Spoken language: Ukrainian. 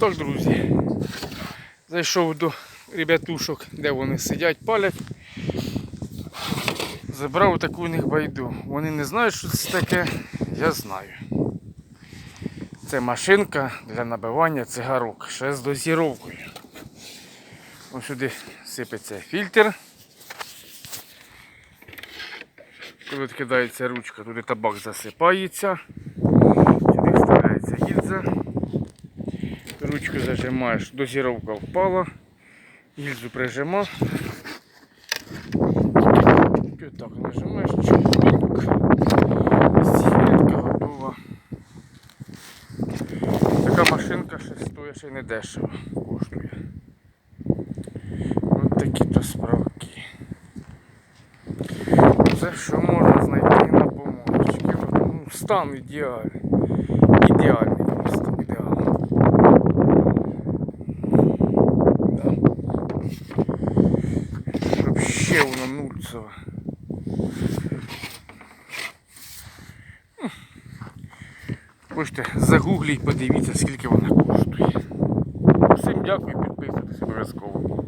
Так, друзі. Зайшов до ребятушок, де вони сидять, палять. Забрав таку у них байду. Вони не знають, що це таке, я знаю. Це машинка для набивання цигарок, ще з дозіровкою. Ось сюди сипеться фільтр. Коли кидається ручка, туди табак засипається. Сюди вставляється гільза. Ручку зажимаєш, дозіровка впала. Гільзу прижимав. Так нажимаєш чик-пінк. Готова. Така машинка ще стоїть ще й не дешево коштує. Ось такі то справки. Це що можна знайти на помочки. Ну, стан ідеальний. Ідеальний Вообще Нульцева. Хочете, загугліть, подивіться, скільки вона коштує. Всім дякую, підписуйтесь обов'язково.